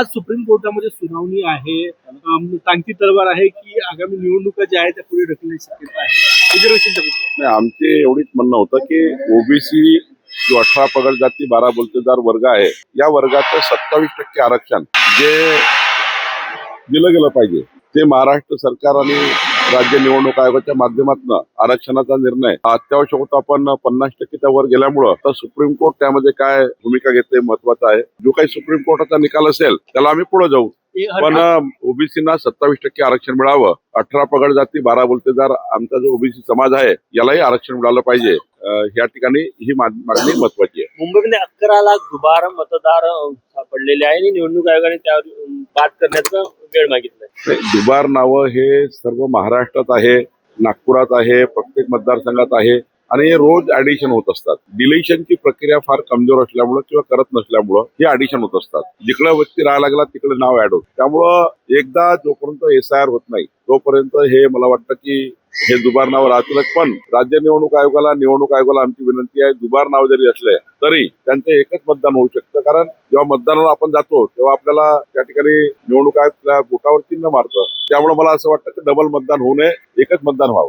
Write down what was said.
आज सुप्रीम कोर्टामध्ये सुनावणी आहे. टांगती तलवार आहे की आगामी निवडणुका ज्या आहेत त्या पुढे ढकलण्याची शक्यता आहे. रिझर्वेशनच्या आमचे एवढीच म्हणणं होतं की ओबीसी जो अठरा पगड जाती बारा बोलतेदार वर्ग आहे या वर्गाचं सत्तावीस टक्के आरक्षण जे दिलं गेलं पाहिजे ते महाराष्ट्र सरकार आणि राज्य निवडणूक आयोगाच्या माध्यमातून आरक्षणाचा निर्णय हा अत्यावश्यक होता पण पन्नास टक्केच्या वर गेल्यामुळं तर सुप्रीम कोर्ट त्यामध्ये काय भूमिका घेते महत्वाचं आहे. जो काही सुप्रीम कोर्टाचा निकाल असेल त्याला आम्ही पुढे जाऊ. पण ओबीसीना सत्तावीस टक्के आरक्षण मिळावं. अठरा पगड जाती बारा बोलतेदार आमचा जो ओबीसी समाज आहे यालाही आरक्षण मिळालं पाहिजे. या ठिकाणी ही मागणी महत्वाची आहे. मुंबईमध्ये अकरा लाख दुबार मतदार अं, सापडलेले आहे आणि निवडणूक आयोगाने त्यावर बाद करण्याचा वेळ मागितलाय. दुबार नावं हे सर्व महाराष्ट्रात आहे नागपुरात आहे प्रत्येक मतदारसंघात आहे. आणि हे रोज ऍडिशन होत असतात. डिलेशनची प्रक्रिया फार कमजोर असल्यामुळं किंवा करत नसल्यामुळं हे ऍडिशन होत असतात. जिकडे व्यक्ती राहायला लागला तिकडे नाव ऍड होत. त्यामुळं एकदा जोपर्यंत एस आय आर होत नाही तोपर्यंत हे मला वाटतं की हे दुबार नाव राहतीलच. पण राज्य निवडणूक आयोगाला निवडणूक आयोगाला आमची विनंती आहे दुबार नाव जरी असले तरी त्यांचं एकच मतदान होऊ शकतं. कारण जेव्हा मतदानाला आपण जातो तेव्हा आपल्याला त्या ठिकाणी निवडणूक आयोग आपल्या बोटावर चिन्ह मारतं त्यामुळे मला असं वाटतं की डबल मतदान होऊ नये एकच मतदान व्हावं.